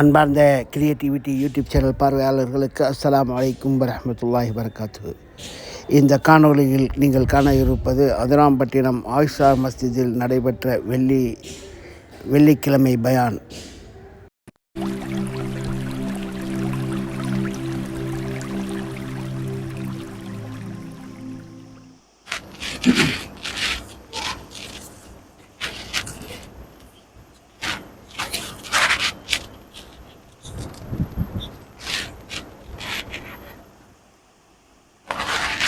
அன்பார்ந்த creativity YouTube channel பார்வையாளர்களுக்கு அஸ்லாம் வலைக்கும் வரமத்துல்லாஹி வரகாத்து இந்த காணொளியில் நீங்கள் காண இருப்பது அதிராம்பட்டினம் ஆயிஷா மஸ்ஜிதில் நடைபெற்ற வெள்ளி வெள்ளிக்கிழமை பயான்.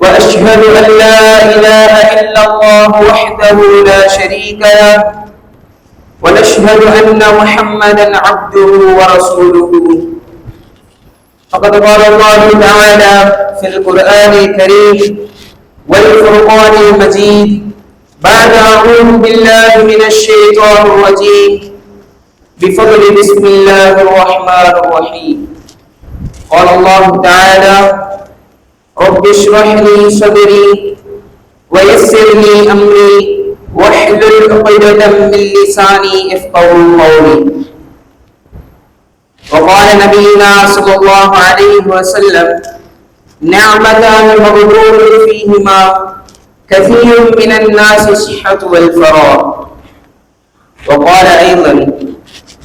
وأشهد أن لا إله إلا الله وحده لا شريك له ونشهد أن محمدا عبده ورسوله. فقد قال الله تعالى في القرآن الكريم والفرقان المجيد بعد أعوذ بالله من الشيطان الرجيم. بفضل بسم الله الرحمن الرحيم. قال الله تعالى رب اشرح لي صدري ويسر لي أمري واحلل عقدة من لساني يفقه قولي. وقال نبينا صلى الله عليه وسلم نعمتان مغرور فيهما كثير من الناس الصحة والفراغ. وقال أيضا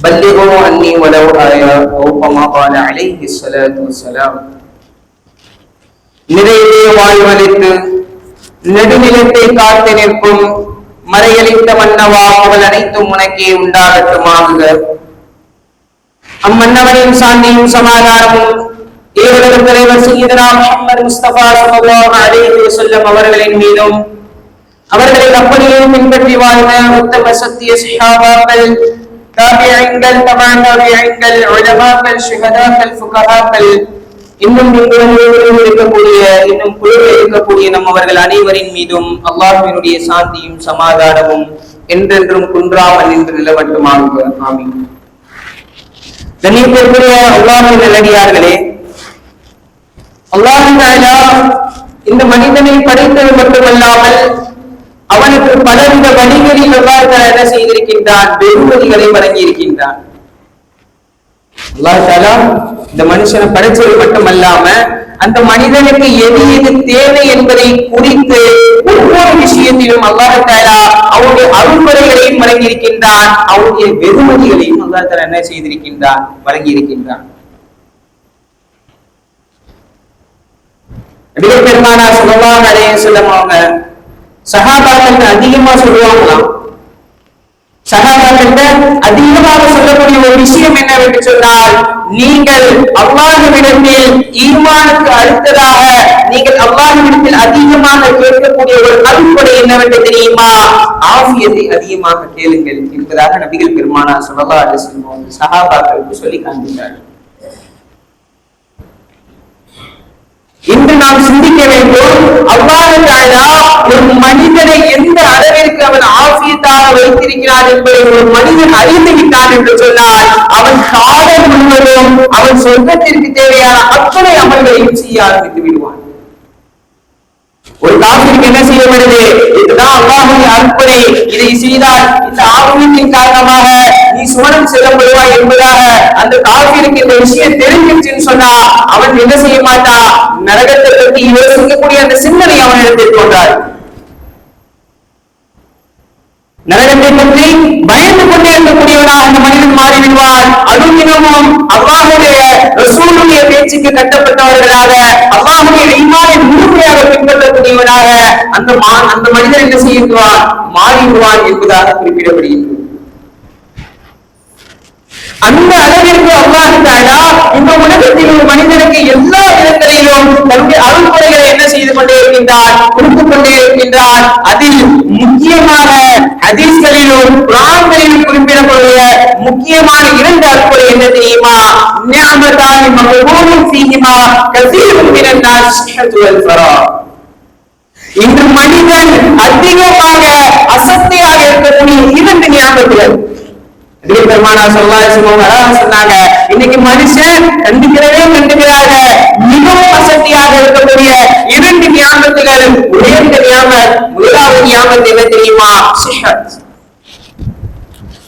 بلغوا عني ولو آية أو كما قال عليه الصلاة والسلام. நிறைவே வாழ்வழித்து நெடுநிலத்தை காத்து நிற்கும் மறையளித்த மன்னவா புகழ் அனைத்தும் உனக்கே உண்டாகட்டுமாகுக. அம்மன்னவனின் சாந்தியும் சமாதானமும் ஏவலக தலைவர் சீதனா முகமது முஸ்தபா ஸல்லல்லாஹு அலைஹி வஸல்லம் அவர்களின் மீதும் அவர்களை அப்படியே பின்பற்றி வாழ்ந்த உத்தம சத்திய சஹாபாக்கள் தாபியங்கள் தபா உலமாக்கள் சுகதாக்கள் ஃபுகஹாக்கள் இன்னும் உங்களிடம் இருக்கக்கூடிய இன்னும் குழுவில் இருக்கக்கூடிய நம் அவர்கள் அனைவரின் மீதும் அல்லாஹினுடைய சாந்தியும் சமாதானமும் என்றென்றும் குன்றாமல் நின்று நிலவட்டுமாக ஆமீன். கண்ணியத்திற்குரிய அல்லாஹின் நல்லடியார்களே அல்லாஹ் இந்த மனிதனை படைத்தது மட்டுமல்லாமல் அவனுக்கு பலவித வழிகளில் அல்லாஹ் என்ன செய்திருக்கின்றான்? வெகுமதிகளை வழங்கி இருக்கின்றான் அல்லாஹ் இந்த மனுஷனை படைச்சது மட்டுமல்லாம அந்த மனிதனுக்கு எது எது தேவை என்பதை குறித்து ஒவ்வொரு விஷயத்திலும் அல்லாஹாலா அவருடைய அருள்முறைகளையும் வழங்கியிருக்கின்றான். அவருடைய வெகுமதிகளையும் அல்லாஹால என்ன செய்திருக்கின்றான்? வழங்கியிருக்கின்றான். நபிகள் பெருமானா ஸல்லல்லாஹு அலைஹி அவங்க சஹாபாக்கள் அதிகமா சொல்லுவாங்களாம். சகாபாக்கிட்ட அதிகமாக சொல்லக்கூடிய ஒரு விஷயம் என்னவென்று சொன்னால் நீங்கள் அல்லாஹுவிடத்தில் ஈமானுக்கு அடுத்ததாக நீங்கள் அல்லாஹுவிடத்தில் அதிகமாக கேட்கக்கூடிய ஒரு அருள்கொடை என்னவென்று தெரியுமா? ஆவியத்தை அதிகமாக கேளுங்கள் என்பதாக நபிகள் பெருமானா சொல்லலா அலிஸ்லம் சகாபாக்களுக்கு சொல்லி காண்பித்தார்கள். என்று நாம் சிந்திக்க வேண்டும். அவ்வாறு ஒரு மனிதனை எந்த அளவிற்கு அவன் ஆசியத்தாக வைத்திருக்கிறான் என்பதை ஒரு மனிதன் அறிந்து விட்டான் என்று சொன்னால் அவன் காலம் முழுவதும் அவன் சொர்க்கத்திற்கு தேவையான அத்தனை அமல்களையும் செய்ய ஆரம்பித்து விடுவான். ஒரு காப்பிற்கு என்ன செய்யப்படுது? இதுதான் அல்லாஹுடைய அற்புரை இதை செய்தால் இந்த ஆர்வத்தின் காரணமாக நீ சுவனம் செல்லப்படுவாய் என்பதாக அந்த காப்பிற்கு இந்த விஷயம் தெரிஞ்சிருச்சுன்னு சொன்னா அவன் என்ன செய்ய மாட்டான் நரகத்தை பற்றி யோசிக்கக்கூடிய அந்த சிந்தனை அவனிடத்தில் தோன்றார் நரகத்தை பற்றி பயந்து கொண்டே இருக்கக்கூடியவனாக அந்த மனிதன் மாறிவிடுவார் அனுதினமும் அல்லாஹுடைய ரசூலுடைய பேச்சுக்கு கட்டப்பட்டவர்களாக அல்லாஹுடைய ஈமானை முழுமையாக பின்பற்றக்கூடியவனாக அந்த மா- அந்த மனிதன் என்ன செய்வான் மாறிவிடுவான் என்பதாக குறிப்பிடப்படுகின்றது. அந்த அளவிற்கு அல்லாஹ் தாலா இந்த உலகத்தில் ஒரு மனிதனுக்கு எல்லா விதங்களிலும் தன்னுடைய அருள்முறைகளை என்ன செய்து கொண்டே இருக்கின்றார் கொடுத்துக் கொண்டே இருக்கின்றார் அதில் முக்கியமாக ஹதீஸ்களிலும் குரான்களிலும் குறிப்பிடக்கூடிய முக்கியமான இரண்டு அருள்முறை என்ன தெரியுமா? நியாமத்தானி மகபூரும் சீகிமா கசீரும் இன்று மனிதன் அதிகமாக அசத்தியாக இருக்கக்கூடிய இரண்டு ஞாபகங்கள் அதிக பெருமானா சொல்லலாம் சொன்னாங்க. இன்னைக்கு மனுஷன் கண்டுக்கிறவே கண்டுக்கிறாங்க மிகவும் வசதியாக இருக்கக்கூடிய இரண்டு ஞாபகங்கள் உயர்ந்த ஞாபகம் முதலாவது நியாமம் என்ன தெரியுமா? சிஹத்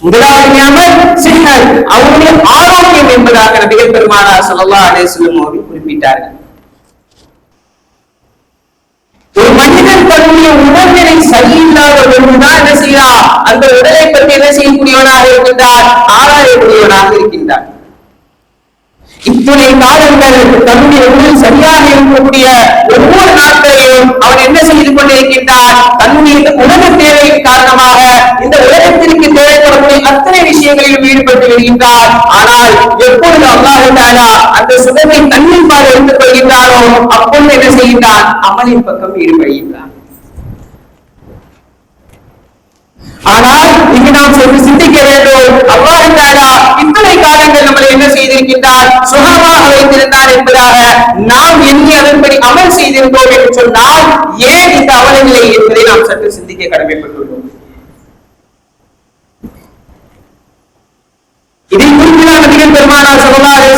முதலாவது ஞாபகம் சிஹத் அவருடைய ஆரோக்கியம் என்பதாக நபிகள் பெருமானா சொல்லலாம் அலேஸ்லம் அவர்கள் குறிப்பிட்டார்கள். ஒரு மனிதன் தன்னுடைய உடல்நிலை சரியில்லாத ஒன்றுதான் என்ன செய்யலாம் அந்த உடலை பற்றி என்ன செய்யக்கூடியவனாக இருக்கின்றார் ஆராயக்கூடியவனாக இருக்கின்றார் இத்துணை காலங்கள் தன்னுடைய உடல் சரியாக இருக்கக்கூடிய ஒவ்வொரு நாட்களையும் அவன் என்ன செய்து கொண்டிருக்கின்றான்? தன்னுடைய இந்த உலக தேவையின் காரணமாக இந்த உலகத்திற்கு தேவைப்படக்கூடிய அத்தனை விஷயங்களிலும் ஈடுபட்டு வருகின்றார் ஆனால் எப்பொழுது அல்லாஹ் தாலா அந்த சுகத்தை தன்னின்பால் எடுத்துக் கொள்கின்றாரோ அப்பொழுது என்ன செய்கின்றான்? அமலின் பக்கம் ஈடுபடுகின்றான். ஆனால் இங்கு நாம் சற்று சிந்திக்க வேண்டும். அவ்வாறு தாரா இத்தனை காலங்கள் நம்மளை என்ன செய்திருக்கின்றார் சுகமாக வைத்திருந்தார் என்பதாக நாம் எண்ணி அதன்படி அமல் செய்திருந்தோம் என்று சொன்னால் ஏன் இந்த அவலநிலை என்பதை நாம் சற்று சிந்திக்க கடமைப்பட்டுள்ளோம். இதை குறித்து நபிகள் பெருமானார் ஸல்லல்லாஹு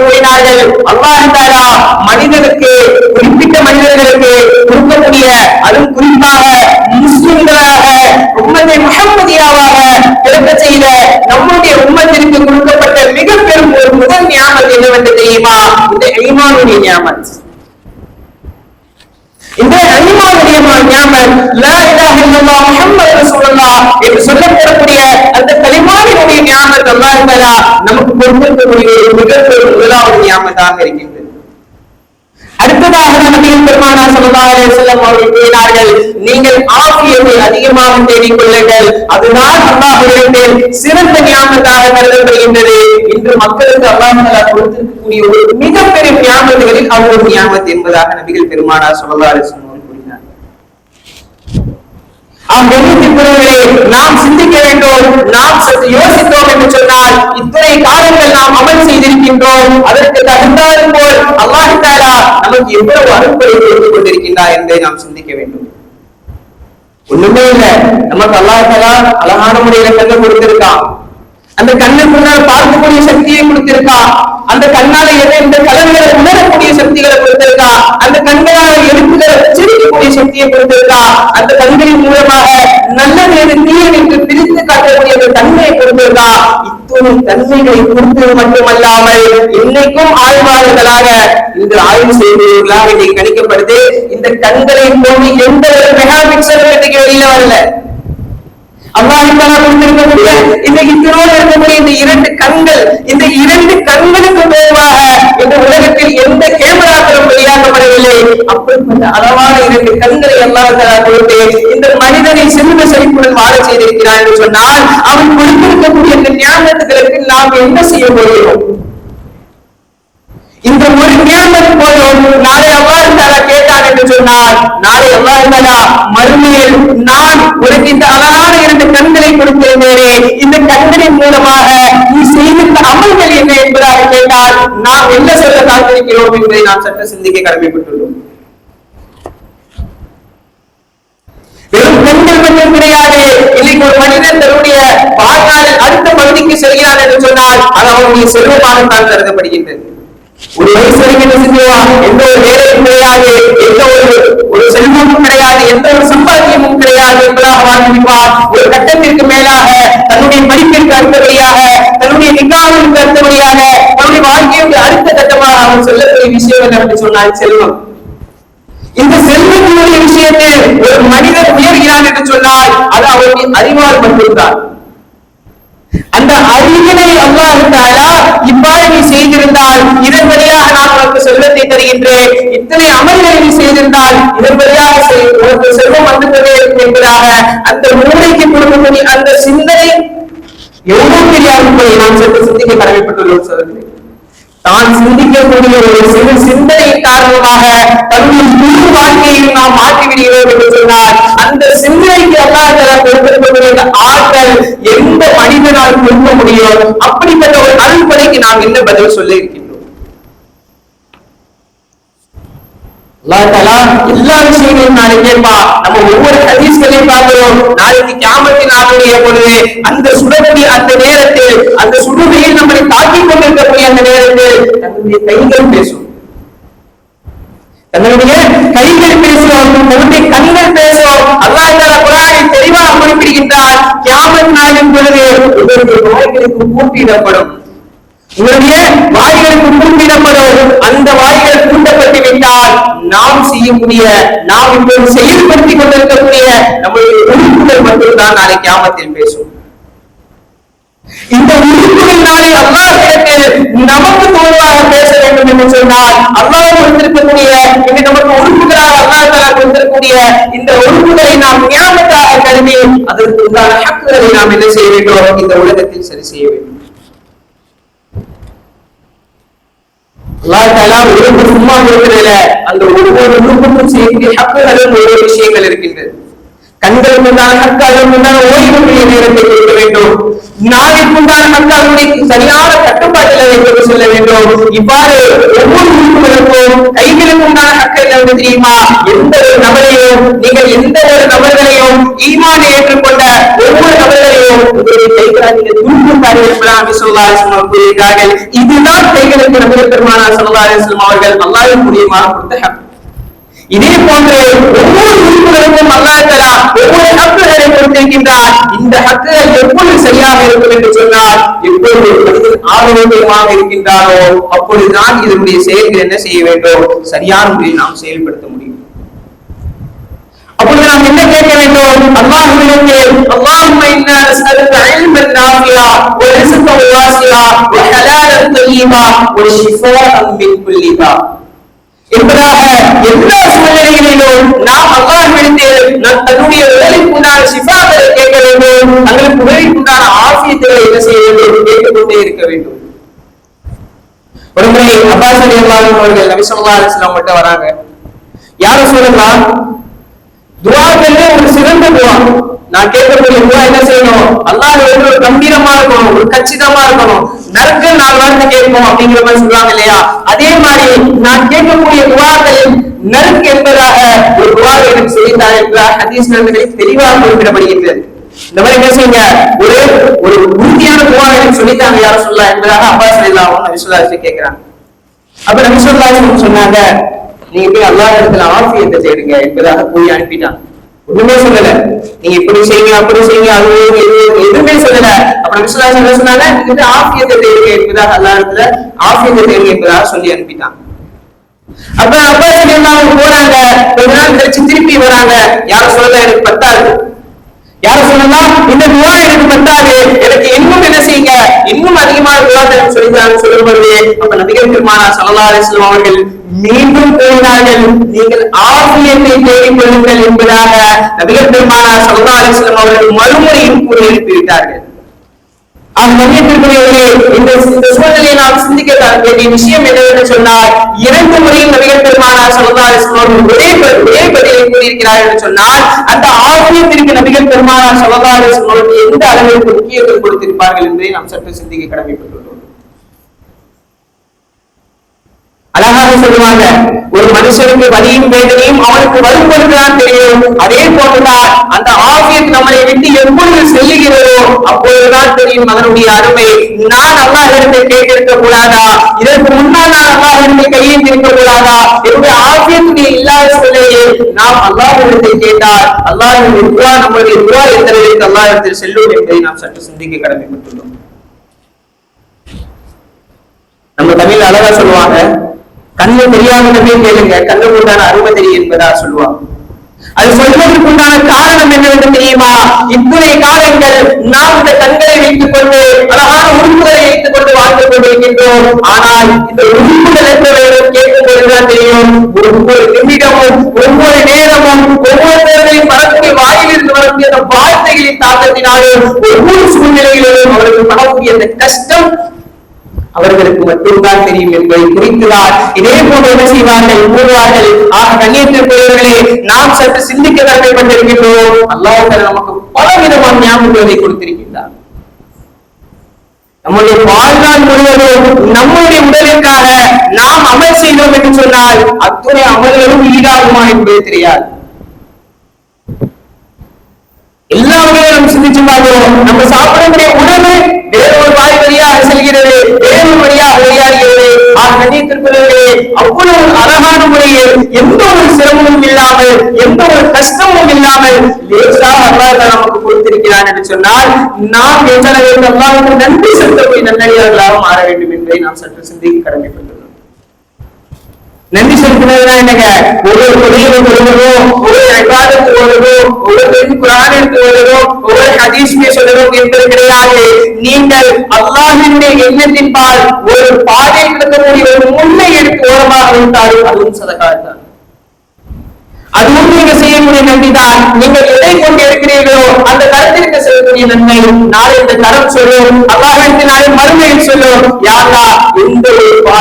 கூறினார்கள் அல்லாஹ் தஆலா மனிதனுக்கு குறிப்பிட்ட மனிதர்களுக்கு கொடுக்கக்கூடிய அதுவும் குறிப்பாக முஸ்லிம்களாக உம்மத்தை முகமதியாவாக பிறக்க செய்த நம்முடைய உம்மத்திற்கு கொடுக்கப்பட்ட மிக பெரும் ஒரு முதல் ஞாபகம் என்னவென்று தெரியுமா? இந்த ஈமானுடைய ஞாபகம் இந்த அனிமாவுடைய ஞாபகம் லா இலாஹ இல்லல்லாஹ் முஹம்மது ரசூலுல்லாஹ் என்று சொல்லப்படக்கூடிய அந்த கலிமாவினுடைய ஞாபகம் அல்லாஹ் தஆலா நமக்கு கொடுத்திருக்கக்கூடிய ஒரு மிகப்பெரும் முதலாவது ஞாபகமாக இருக்கின்றது. அடுத்ததாக நபிகள் பெருமானா ஸல்லல்லாஹு அலைஹி வஸல்லம் அவர்கள் கூறினார்கள் நீங்கள் ஆஃபியத்தை அதிகமாக தேடிக் கொள்ளுங்கள். அதுதான் அல்லாஹ்விடத்தில் சிறந்த ஞாபகமாக கருதப்படுகின்றது. இன்று மக்களுக்கு அல்லாஹ் தஆலா கொடுத்திருக்கக்கூடிய ஒரு மிகப்பெரிய ஞாபகங்களில் அவர் ஒரு ஞாபகம் என்பதாக நபிகள் பெருமானா ஸல்லல்லாஹு அலைஹி ஆம் கண்ணியத்திற்குரியவர்களே நாம் சிந்திக்க வேண்டும் நாம் யோசித்தோம் என்று சொன்னால் இத்தனை காலங்கள் நாம் அமல் செய்திருக்கின்றோம். அதற்கு தகுந்தாது போல் அல்லாஹ் தாலா நமக்கு எவ்வளவு அருட்படை கொடுத்துக் கொண்டிருக்கின்றார் என்பதை நாம் சிந்திக்க வேண்டும். ஒண்ணுமே இல்ல. நமக்கு அல்லாஹ் தாலா அழகான முறையில கண்ணை கொடுத்திருக்கான் அந்த கண்ணை முன்னால் பார்க்கக்கூடிய சக்தியை கொடுத்திருக்கான் அந்த கண்ணால எதை இந்த கலன்களை உணரக்கூடிய சக்திகளை கொடுத்திருக்கா? அந்த கண்களால் எழுப்புகிற சிரிக்கக்கூடிய சக்தியை கொடுத்திருக்கா? அந்த கண்களின் மூலமாக நல்ல எது தீயது பிரித்து காட்டக்கூடிய ஒரு தன்மையை கொடுத்திருக்கா? இத்தனை தன்மைகளை கொடுத்தது மட்டுமல்லாமல் இன்னைக்கும் ஆய்வாளர்களாக இன்று ஆய்வு செய்தவர்களாக இன்னைக்கு கணிக்கப்படுது. இந்த கண்களை போன்று எந்த ஒரு மெகா பிக்சலும் இன்னைக்கு வெளியில வரல அல்லாஹ் கொடுத்திருக்கக்கூடிய இந்த இத்திரோடு இருக்கக்கூடிய இந்த இரண்டு கண்கள் இந்த இரண்டு கண்களுக்கு மேலாக இந்த உலகத்தில் எந்த கேமராக்களும் வெளியாக்கப்படவில்லை. அப்படிப்பட்ட அளவான இரண்டு கண்களை அல்லாஹ் கொடுத்து இந்த மனிதனை செல்வ செழிப்புடன் வாழ செய்திருக்கிறார் என்று சொன்னால் அவன் கொடுத்திருக்கக்கூடிய இந்த ஞானத்துகளுக்கு நாம் என்ன செய்ய போகிறோம்? இந்த ஒரு ஞாபகம் போதும். நாளை அவ்வாறு இருந்தாலா கேட்டான் என்று சொன்னால் நாளை அவ்வாறு இருந்தாலா மறுமையில் நான் உனக்கு இந்த அழகான இரண்டு கண்களை கொடுத்திருந்தேனே இந்த கண்களின் மூலமாக நீ செய்திருந்த அமல்கள் என்ன என்பதாக கேட்டால் நாம் என்ன சொல்ல காத்திருக்கிறோம் என்பதை நாம் சற்று சிந்திக்க கடமைப்பட்டுள்ளோம். வெறும் பெண்கள் மட்டும் கிடையாது. இன்னைக்கு ஒரு மனிதன் தன்னுடைய வாழ்நாளில் அடுத்த பகுதிக்கு செல்கிறான் என்று சொன்னால் அது அவனுடைய செல்வமாகத்தான் கருதப்படுகின்றது. ஒரு வயசு வரைக்கும் என்ன செஞ்சுவான் எந்த ஒரு வேலையும் கிடையாது. எந்த ஒரு ஒரு செல்வமும் கிடையாது. எந்த ஒரு சம்பாத்தியமும் கிடையாது. என்பதாக வாழ்ந்திருப்பார் ஒரு கட்டத்திற்கு மேலாக தன்னுடைய படிப்பிற்கு அடுத்தபடியாக தன்னுடைய நிகாவிற்கு அடுத்தபடியாக தன்னுடைய வாழ்க்கையுடைய அடுத்த கட்டமாக அவன் சொல்லக்கூடிய விஷயம் என்னவென்று சொன்னால் செல்வம். இந்த செல்வத்தினுடைய விஷயத்தில் ஒரு மனிதர் உயர்கிறான் என்று சொன்னால் அது அவருடைய அறிவால் மட்டும்தான். அந்த அறிவினை அல்லாஹ் செய்திருந்தால் இதன் வழியாக நான் உனக்கு செல்வத்தை தருகின்றேன். இத்தனை அமல்களை நீ செய்திருந்தால் இதன் வழியாக உனக்கு செல்வம் வந்து என்பதாக அந்த மூளைக்கு கொடுக்கக்கூடிய அந்த சிந்தனை எவ்வளவு பெரிய நான் நாம் சற்று சிந்திக்க கடமைப்பட்டுள்ளோம் சொல்லுங்கள் தான் சிந்திக்கக்கூடிய ஒரு சிறு சிந்தனை காரணமாக தன்னுடைய முழு வாழ்க்கையையும் நாம் மாற்றி விடுகிறோம் என்று சொன்னால் அந்த சிந்தனைக்கு அல்லாஹ் தஆலா கொடுத்திருக்கக்கூடிய ஆற்றல் எந்த மனிதனால் கொடுக்க முடியும்? அப்படிப்பட்ட ஒரு அருள்படைக்கு நாம் என்ன பதில் சொல்லியிருக்கிறோம் இருக்கின்றோம் அல்லாஹ் தஆலா எல்லா விஷயங்களும் நாளை கேட்பா. நம்ம ஒவ்வொரு ஹதீஸ்களையும் பார்க்கிறோம். நாளைக்கு கியாமத்தின் நாளுடைய பொழுது அந்த சுடக்கூடிய அந்த நேரத்தில் அந்த சுடுகையில் நம்மளை தாக்கிக் கொண்டிருக்கக்கூடிய அந்த நேரத்தில் தன்னுடைய கைகள் பேசும். தன்னுடைய கைகள் பேசுவோம் தன்னுடைய கண்கள் பேசுவோம் அல்லாஹ் தஆலா குர்ஆனில் தெளிவாக குறிப்பிடுகின்றார். கியாமத் நாளின் பொழுது உங்களுடைய வாய்களுக்கு பூட்டிடப்படும் இவருடைய வாய்கள் பூட்டிடப்படும் அந்த வாய்கள் பூட்டப்பட்டு விட்டால் நாம் செய்யக்கூடிய நாம் இப்போது செயல்படுத்திக் கொண்டிருக்கக்கூடிய நம்முடைய உறுப்புகள் மட்டும்தான் நாளை கியாமத்தில் பேசும். இந்த உறுப்புகளினாலே நாளை எனக்கு நமக்கு தோல்வாக பேச வேண்டும் என்று சொன்னால் அல்லாஹ் கொடுத்திருக்கக்கூடிய இங்கு நமக்கு உறுப்புகளாக அல்லாஹ் தஆலா கொடுத்திருக்கக்கூடிய இந்த உறுப்புகளை நாம் ஞாபகத்தாக கருதி அதற்கு உண்டான ஹக்குகளை நாம் என்ன செய்ய வேண்டும்? இந்த உலகத்தில் சரி செய்ய வேண்டும் அல்லாஹ் தஆலா உறுப்பு சும்மா கொடுக்கிறதுல அந்த ஒவ்வொரு உறுப்புக்கும் செய்யக்கூடிய ஹக்குகளும் ஒவ்வொரு விஷயங்கள் இருக்கின்றது. கண்கள் உண்டான ஹக்கு அதற்கு உண்டான ஓய்வுக்குரிய நேரத்தை கொடுக்க வேண்டும். நாளைக்குண்டான மக்களுடைய சரியான கட்டுப்பாட்டில் வைத்து சொல்ல வேண்டும். இவ்வாறு ஒவ்வொரு உறுப்பினருக்கும் கைகளுக்கு உண்டான மக்கள் என்ன தெரியுமா? எந்த ஒரு நபரையும் நீங்கள் எந்த ஒரு நபர்களையும் ஈமான ஏற்றுக்கொண்ட ஒவ்வொரு நபர்களையும் உங்களுடைய கைகளால் நீங்கள் துன்புறுத்தார்கள் என்பதாக நபி இதுதான் கைகளுக்கு நபர் பெருமானார் சொல்லலாம் அவர்கள் அல்லாஹ்வின் மூலியமாக கொடுத்த இதே போன்று ஒவ்வொரு உறுப்புகளுக்கும் அல்லாஹலா ஒவ்வொரு ஹக்குகளை கொடுத்திருக்கின்றார் இந்த ஹக்குகள் எப்பொழுது சரியாக இருக்கும் என்று சொன்னால் எப்பொழுது ஆரோக்கியமாக இருக்கின்றாரோ அப்பொழுதுதான் இதனுடைய செயல்கள் என்ன செய்ய வேண்டும்? சரியான முறையில் நாம் செயல்படுத்த முடியும். அப்பொழுது நாம் என்ன கேட்க வேண்டும்? அல்லாஹ்விடத்தில் அல்லாஹும் இன்னா நஸ்அலுக இல்மன் நாஃபியா வ ரிஸ்கன் வாசியா வ ஹலாலன் தய்யிபா வ ஷிஃபாஅன் மின் குல்லி தா என்பதாக எல்லா சூழ்நிலைகளிலும் நாம் அல்லாஹ்விடத்தில் நம் தன்னுடைய உடலுக்கு உண்டான சிஃபாக்களை கேட்க வேண்டும். தங்களுக்கு உடலுக்கு உண்டான ஆசியத்தை என்ன செய்ய வேண்டும் கேட்டுக்கொண்டே இருக்க வேண்டும். ஒருமுறை அப்பாஸ் அலி அல்லாஹ் அவர்கள் நபி ஸல்லல்லாஹு அலைஹி வஸல்லம் வராங்க. யாரும் சொல்லலாம் துவாக்கள் ஒரு சிறந்த துவா. நான் கேட்கக்கூடிய துவா என்ன செய்யணும்? அல்லாஹ் ஒரு கம்பீரமா இருக்கணும் ஒரு கச்சிதமா இருக்கணும். நற்கு நாலு வார்த்தை கேட்போம் அப்படிங்கிற மாதிரி சொல்லுவாங்க இல்லையா? அதே மாதிரி நான் கேட்கக்கூடிய துவாக்களில் நறுக்கு என்பதாக ஒரு துவாவை எனக்கு செய்தார் என்றார். ஹதீஸ் நன்மைகளில் தெளிவாக குறிப்பிடப்படுகின்றது. இந்த மாதிரி என்ன செய்யுங்க ஒரு ஒரு உறுதியான துவா எனக்கு சொல்லித்தாங்க. யாரும் சொல்லலாம் என்பதாக அப்பா சொல்லலாம் நபி கேட்கிறாங்க. அப்ப நம்ம சொல்லா சொன்னாங்க நீங்க போய் அல்லாஹ் இடத்துல ஆசியத்தை தேடுங்க என்பதாக போய் அனுப்பிட்டாங்க. ஒண்ணுமே சொல்லல. நீங்க இப்படி செய்யுங்க அப்படி செய்யுங்க அது எதுவுமே சொல்லல. அப்புறம் நபி சொல்லா என்ன சொன்னாங்க? நீங்க போய் ஆசியத்தை தேடுங்க என்பதாக அல்லாஹ் இடத்துல ஆசியத்தை தேடுங்க என்பதாக சொல்லி அனுப்பிட்டான். அப்ப அப்பா சொல்லி போறாங்க கொஞ்ச நாள் கழிச்சு திருப்பி வராங்க. யாரும் சொல்லல எனக்கு பத்தாது. யார் சொல்லலாம் இந்த துவா எனக்கு பத்தாது. எனக்கு இன்னும் என்ன செய்யுங்க? இன்னும் அதிகமான துவா எனக்கு சொல்லித்தாங்க சொல்லும் பொழுது அப்ப நபிகள் பெருமானா ஸல்லல்லாஹு அலைஹி அவர்கள் மீண்டும் கூறினார்கள் நீங்கள் ஆசிரியத்தை தேடிக் கொள்ளுங்கள் என்பதாக நபிகள் பெருமானா ஸல்லல்லாஹு அலைஹி அவர்கள் மறுமுறையும் கூறி அனுப்பிவிட்டார்கள் அந்நபியத்திற்குரியவர்களே இந்த இந்த சூழ்நிலையை நாம் சிந்திக்க வேண்டிய விஷயம் என்னவென்று சொன்னால் இரண்டு முறையும் நபிகள் பெருமானார் ஸல்லல்லாஹு அலைஹி ஒரே ப- ஒரே பதிலை கூறியிருக்கிறார் என்று சொன்னால் அந்த ஆசியத்திற்கு நபிகள் பெருமானார் ஸல்லல்லாஹு அலைஹி வஸல்லம் எந்த அளவிற்கு முக்கியத்துவம் கொடுத்திருப்பார்கள் என்பதை நாம் சற்று சிந்திக்க கடமைப்பட்டுள்ளோம். அழகாக சொல்லுவாங்க. ஒரு மனுஷனுக்கு வலியும் வேதனையும் அவனுக்கு வரும்பொழுதுதான் தெரியும். அதே போன்றுதான் அந்த ஆசியத் நம்மளை விட்டு எப்பொழுது செல்லுகிறதோ அப்பொழுதுதான் தெரியும் அதனுடைய அருமை. நான் அல்லாஹிடத்தை கேட்டிருக்க கூடாதா இதற்கு முன்னால் நான் அல்லாஹிடத்தை கையேந்திருக்க கூடாதா என்னுடைய ஆசியத்துடைய இல்லாத சூழ்நிலையை நாம் அல்லாஹிடத்தை கேட்டால் அல்லாஹின் துவா நம்மளுடைய துவா எந்த அளவிற்கு அல்லாஹிடத்தில் செல்லும் என்பதை நாம் சற்று சிந்திக்க கடமைப்பட்டுள்ளோம். நம்ம தமிழ் அழகா சொல்லுவாங்க கண்ணு தெரியாதவனே கேளுங்க. கண்ணுக்குண்டான அருமை தெரியும் என்பதா சொல்லுவாங்க. அது சொல்வதற்கு உண்டான காரணம் என்னவென்று தெரியுமா? இத்துணை காலங்கள் நாம் இந்த கண்களை வைத்துக் கொண்டு அழகான உறுப்புகளை வைத்துக் கொண்டு வாழ்ந்து கொண்டிருக்கின்றோம். ஆனால் இந்த உறுப்புகள் என்பவர்கள் கேட்கும் தெரியும். ஒவ்வொரு நிமிடமும் ஒவ்வொரு நேரமும் ஒவ்வொரு நேரத்தையும் வரக்கூடிய வாயிலிருந்து வரக்கூடிய அந்த வார்த்தைகளின் தாக்கத்தினாலும் ஒவ்வொரு சூழ்நிலையிலும் அவர்கள் படக்கூடிய அந்த கஷ்டம் அவர்களுக்கு மட்டும்தான் தெரியும் என்பதை குறித்துதான் இதே போன்று என்ன செய்வார்கள்? கூறுவார்கள் ஆக கண்ணியத்திற்குரியவர்களே நாம் சற்று சிந்திக்க கடமைப்பட்டிருக்கின்றோம் அல்லாஹ் நமக்கு பல விதமான ஞாபகங்களை கொடுத்திருக்கின்றார் நம்முடைய வாழ்நாள் முழுவதும் நம்முடைய உடலுக்காக நாம் அமல் செய்தோம் என்று சொன்னால் அத்துணை அமல்களும் ஈடாகுமா என்பது தெரியாது. எல்லா வகையிலும் நம்ம சிந்திச்சு பார்க்கிறோம். நம்ம சாப்பிடக்கூடிய உணவு வேற ஒரு வாய் வழியாக செல்கிறது வேற வழியாக விளையாடுகிறது ஆக கண்ணியத்திற்குள்ளே அவ்வளவு அழகான முறையில் எந்த ஒரு சிரமமும் இல்லாமல் எந்த ஒரு கஷ்டமும் இல்லாமல் லேசாக அல்லாஹ் நமக்கு கொடுத்திருக்கிறான் என்று சொன்னால் நாம் எந்த அளவிற்கு அல்லாஹ்வுக்கு நன்றி செலுத்தக்கூடிய நல்லடியார்களாக மாற வேண்டும் என்பதை நாம் சற்று சிந்திக்க கடமைப்பட்டுள்ளோம் நன்றி செலுத்தினதுனா என்னங்க? ஒவ்வொரு தொழிலும் சொல்லுவதோ ஒவ்வொரு விவாதத்து ஒரு ஒவ்வொரு குரான் எடுத்து ஓடுவதோ ஒரு ஹதீஸ்மே சொல்லுவதோ என்பது கிடையாது. நீங்கள் அல்லாஹினுடைய எண்ணத்தின்பால் ஒரு பாதையில் இருக்கக்கூடிய ஒரு முன்னை எடுத்து ஓரமாக இருந்தாலும் அதுவும் சதகாத்தான். அதுவும் நீங்க செய்யக்கூடிய நன்மைதான் நீங்கள் எதை கொண்டு இருக்கிறீர்களோ அந்த கருத்திற்கு செய்யக்கூடிய நன்மை. நாளை இந்த கரம் சொல்லும். அல்லாஹிற்கு நாளை மறுமையில் சொல்லும். யாரா இந்த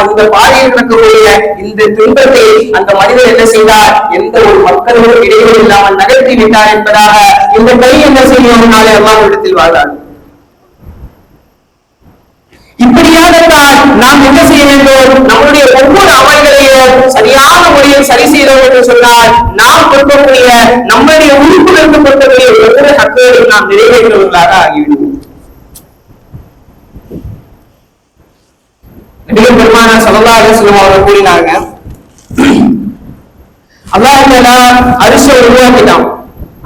இந்த பாதையில் நடக்கக்கூடிய இந்த துன்பத்தை அந்த மனிதர் என்ன செய்தார்? எந்த ஒரு மக்களோடு இடைவெளி இல்லாமல் நகர்த்தி விட்டார் என்பதாக இந்த கை என்ன செய்யும்? நாளை அல்லாஹ்விடத்தில் வாழ்றாங்க இப்படியாகத்தான் நாம் என்ன செய்ய வேண்டும்? நம்முடைய ஒவ்வொரு அமல்களையும் சரியான முறையில் சரி செய்தோம் என்று சொன்னால் நாம் கொடுக்கக்கூடிய நம்முடைய உறுப்பினருக்கு கொடுக்கக்கூடிய ஒவ்வொரு ஹக்குகளையும் நாம் நிறைவேற்றுவர்களாக ஆகிவிடுவோம். நபிகள் பெருமான சல்லா அலிஸ்லாம் அவர்கள் கூறினாங்க அல்லாஹ் அரிசியை உருவாக்கிட்டான்.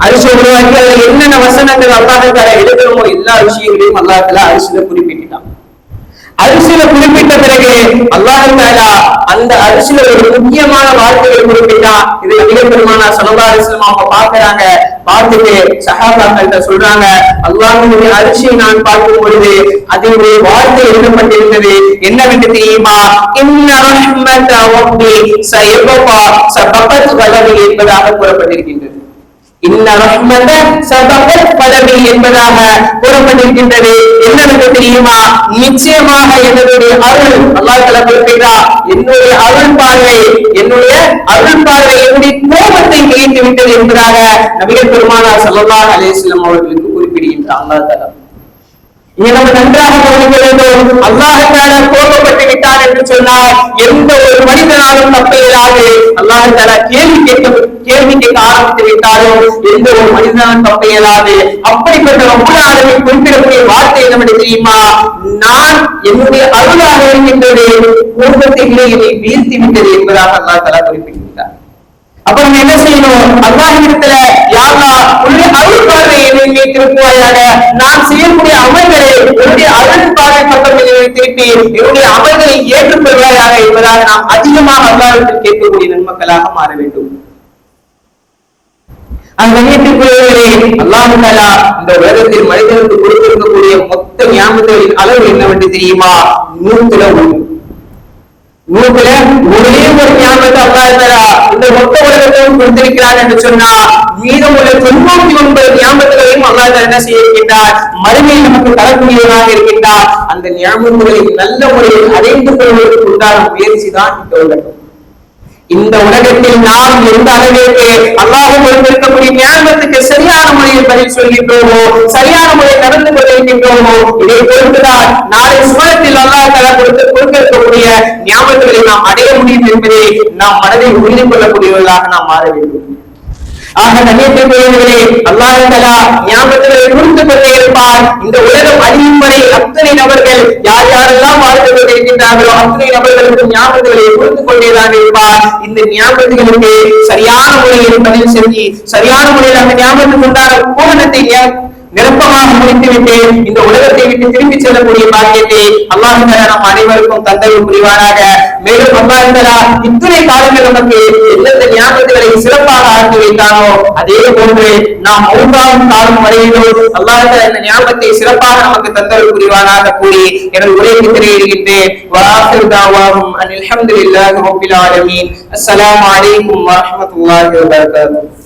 அரிசியை உருவாக்கி அதுல என்னென்ன வசனங்கள் அல்லாஹ் எழுதணுமோ எல்லா விஷயங்களையும் அல்லாஹ் அரிசியில குறிப்பிட்டான் அரிசியில குறிப்பிட்ட பிறகு அல்லாஹ் அந்த அரிசியில ஒரு முக்கியமான வார்த்தையை குறிப்பிட்டான் இதுல மிக பெருமான சலபா அலிஸ்லாம் அவங்க பாக்குறாங்க பார்த்துட்டு சகாபாக்கள்கிட்ட சொல்றாங்க அல்லாஹ்வுடைய அரிசியை நான் பார்க்கும் பொழுது அதனுடைய வார்த்தை எழுதப்பட்டிருந்தது. என்னவென்று தெரியுமா? இன்ன என்பதாக கூறப்பட்டிருக்கின்றது. என்பதாக கூறப்பட்டிருக்கின்றது. என்னவென்று தெரியுமா? நிச்சயமாக என்னுடைய அருள் அல்லாஹ் தஆலா குறிப்பிட்டார் என்னுடைய அருள் பார்வை என்னுடைய அருள் பார்வை என்னுடைய கோபத்தை கிழித்து விட்டது என்பதாக நபிகள் பெருமானார் ஸல்லல்லாஹு அலைஹி வஸல்லம் அவர்களுக்கு குறிப்பிடுகின்றார் அல்லாஹ் தலம் இங்க நம்ம நன்றாக கவனிக்க வேண்டும். அல்லாஹால கோபப்பட்டு விட்டார் என்று சொன்னால் எந்த ஒரு மனிதனாலும் தப்பையிடாது அல்லாஹால கேள்வி கேட்க கேள்வி கேட்க ஆரம்பித்து விட்டாலும் எந்த ஒரு மனிதனும் தப்ப இயலாது அப்படிப்பட்ட ஒவ்வொரு குறிப்பிடக்கூடிய வார்த்தை நம்முடைய தெரியுமா? நான் என்னுடைய அருளாக இருக்கின்றது கோபத்திலே என்னை வீழ்த்தி விட்டது என்பதாக அல்லா தலா குறிப்பிட்டிருக்கிறார். அப்ப நம்ம என்ன செய்யணும்? அல்லாஹிடத்துல யாரா உன்னுடைய அருள் பார்வையை என்னை திருப்புவாயாக நான் செய்யக்கூடிய அமல்களை உன்னுடைய அருள் பார்வை பக்கம் திருப்பி என்னுடைய அமல்களை ஏற்றுக்கொள்வாயாக என்பதாக நாம் அதிகமாக அல்லாஹிடத்தில் கேட்கக்கூடிய நன்மக்களாக மாற வேண்டும். அந்த கண்ணியத்திற்குரியவர்களே அல்லாஹ் இந்த உலகத்தில் மனிதனுக்கு கொடுத்திருக்கக்கூடிய மொத்த ஞாபகங்களின் அளவு என்னவென்று தெரியுமா? நூத்துல ஒன்று நூத்துல ஒரே ஒரு ஞாபகத்தை அல்லாஹ் இந்த மொத்த உலகத்தையும் கொடுத்திருக்கிறார் என்று சொன்னா மீதம் உள்ள தொண்ணூத்தி ஒன்பது ஞாபகங்களையும் அல்லாஹ் என்ன செய்ய இருக்கின்றார் மறுமையில் நமக்கு தரக்கூடியவராக இருக்கின்றார் அந்த ஞாபகங்களை நல்ல முறையில் அடைந்து கொள்வதற்கு உண்டான முயற்சி தான் இந்த உலகம். இந்த உலகத்தில் நாம் எந்த அளவிற்கு அல்லாஹும் கொடுத்திருக்கக்கூடிய ஞானத்துக்கு சரியான முறையில் பதில் சொல்கின்றோமோ சரியான முறையில் நடந்து கொண்டிருக்கின்றோமோ இதை பொறுத்துதான் நாளை சுவனத்தில் அல்லாஹ் தலா கொடுத்து கொடுத்திருக்கக்கூடிய ஞாபகங்களை நாம் அடைய முடியும் என்பதை நாம் மனதை உறுதி கொள்ளக்கூடியவர்களாக நாம் மாற வேண்டும். ஆக கண்ணியத்திற்குரியவர்களே அல்லாஹ் தலா ஞாபகங்களை புரிந்து கொண்டே இருப்பார். இந்த உலகம் அழியும் வரை அத்தனை நபர்கள் யார் யாரெல்லாம் வாழ்ந்து கொண்டிருக்கின்றார்களோ அத்தனை நபர்களுக்கு ஞாபகங்களை புரிந்து கொண்டேதான் இருப்பார். இந்த ஞாபகங்களுக்கு சரியான முறையில் பதிவு செஞ்சு சரியான முறையில் அந்த ஞாபகத்துக்கு உண்டான பூரணத்தை நிரப்பமாக முடித்துவிட்டு இந்த உலகத்தை விட்டு திரும்பி செல்லக்கூடிய பாக்கியத்தை அல்லாஹ் நாம் நம் அனைவருக்கும் தந்தரும் புரிவானாக. மேலும் அல்லாஹ் தஆலா இத்தனை காலங்கள் நமக்கு எந்தெந்த ஞாபகங்களை சிறப்பாக ஆக்கி வைத்தானோ அதே போன்று நாம் மூன்றாம் காலம் வரையிலும் அல்லாஹ் இந்த ஞாபகத்தை சிறப்பாக நமக்கு தந்தரும் புரிவாராக கூறி எனது உரைக்கு தெரிவிக்கின்றேன் வாஹிர் தாவாஹும் அனில் ஹம்துலில்லாஹி ரப்பில் ஆலமீன். அஸ்ஸலாமு அலைக்கும் வரஹ்மத்துல்லாஹி வபரகாத்துஹு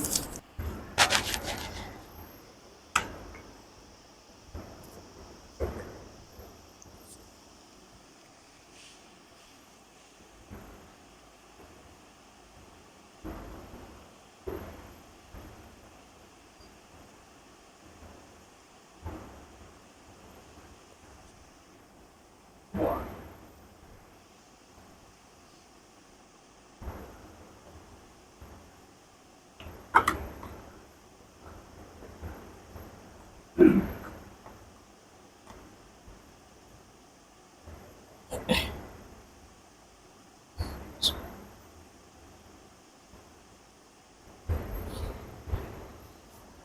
哎，是，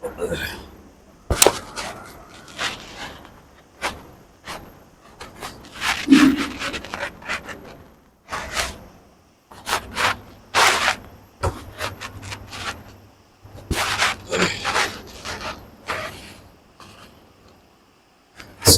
哎。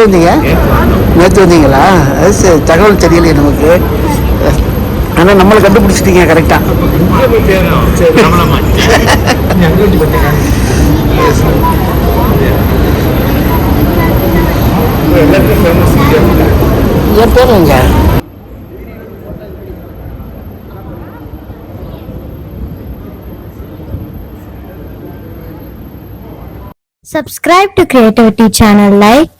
எப்போ வந்தீங்க? நேற்று வந்தீங்களா? அது சரி தகவல் தெரியலையே நமக்கு. ஆனால் நம்மளை கண்டுபிடிச்சிட்டீங்க கரெக்டாக என் பேர் எங்க? Subscribe to Creativity channel like,